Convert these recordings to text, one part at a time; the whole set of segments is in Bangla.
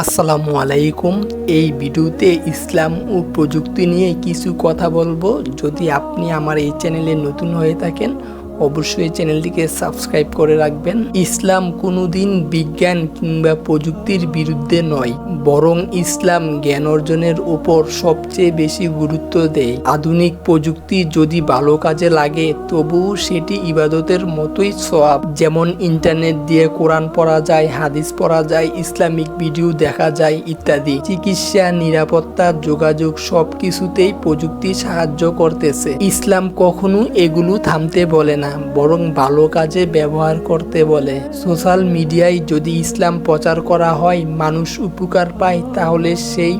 আসসালামু আলাইকুম। এই ভিডিওতে ইসলাম ও প্রযুক্তি নিয়ে কিছু কথা বলব। যদি আপনি আমার এই চ্যানেলে নতুন হয়ে থাকেন অবশ্যই চ্যানেলটিকে সাবস্ক্রাইব করে রাখবেন। ইসলাম কোনোদিন বিজ্ঞান কিংবা প্রযুক্তির বিরুদ্ধে নয়, বরং ইসলাম জ্ঞান অর্জনের উপর সবচেয়ে বেশি গুরুত্ব দেয়। আধুনিক প্রযুক্তি যদি ভালো কাজে লাগে, তবুও সেটি ইবাদতের মতোই সওয়াব। যেমন ইন্টারনেট দিয়ে কোরআন পড়া যায়, হাদিস পড়া যায়, ইসলামিক ভিডিও দেখা যায় ইত্যাদি। চিকিৎসা, নিরাপত্তা, যোগাযোগ সব কিছুতেই প্রযুক্তি সাহায্য করতেছে। ইসলাম কখনো এগুলো থামতে বলে না, বরং ভালো কাজে ব্যবহার করতে বলে। সোশ্যাল মিডিয়ায় যদি ইসলাম প্রচার করা হয়, মানুষ উপকার পায়, তাহলে সেই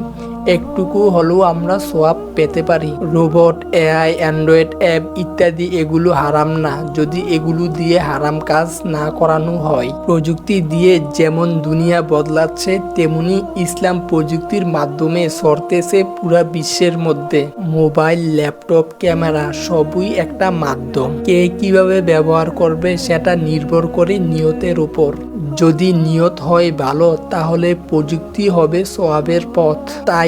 একটুকু হলেও আমরা সোয়াব পেতে পারি। রোবট, এআই, অ্যান্ড্রয়েড, অ্যাপ ইত্যাদি এগুলো হারাম না। যদি এগুলো দিয়ে হারাম কাজ না করানো হয়, প্রযুক্তি দিয়ে যেমন দুনিয়া বদলাচ্ছে, তেমনি ইসলাম প্রযুক্তির মাধ্যমে সরতেছে পুরা বিশ্বের মধ্যে। মোবাইল, ল্যাপটপ, ক্যামেরা সবই একটা মাধ্যম। কে কীভাবে ব্যবহার করবে সেটা নির্ভর করে নিয়তের উপর। যদি নিয়ত হয় ভালো, তাহলে প্রযুক্তি হবে সোয়াবের পথ।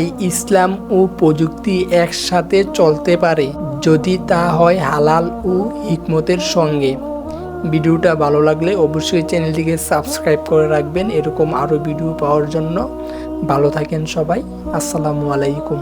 তাই ইসলাম ও প্রযুক্তি একসাথে চলতে পারে, যদি তা হয় হালাল ও হিকমতের সঙ্গে। ভিডিওটা ভালো লাগলে অবশ্যই চ্যানেলটিকে সাবস্ক্রাইব করে রাখবেন। এরকম আরও ভিডিও পাওয়ার জন্য ভালো থাকেন সবাই। আসসালামু আলাইকুম।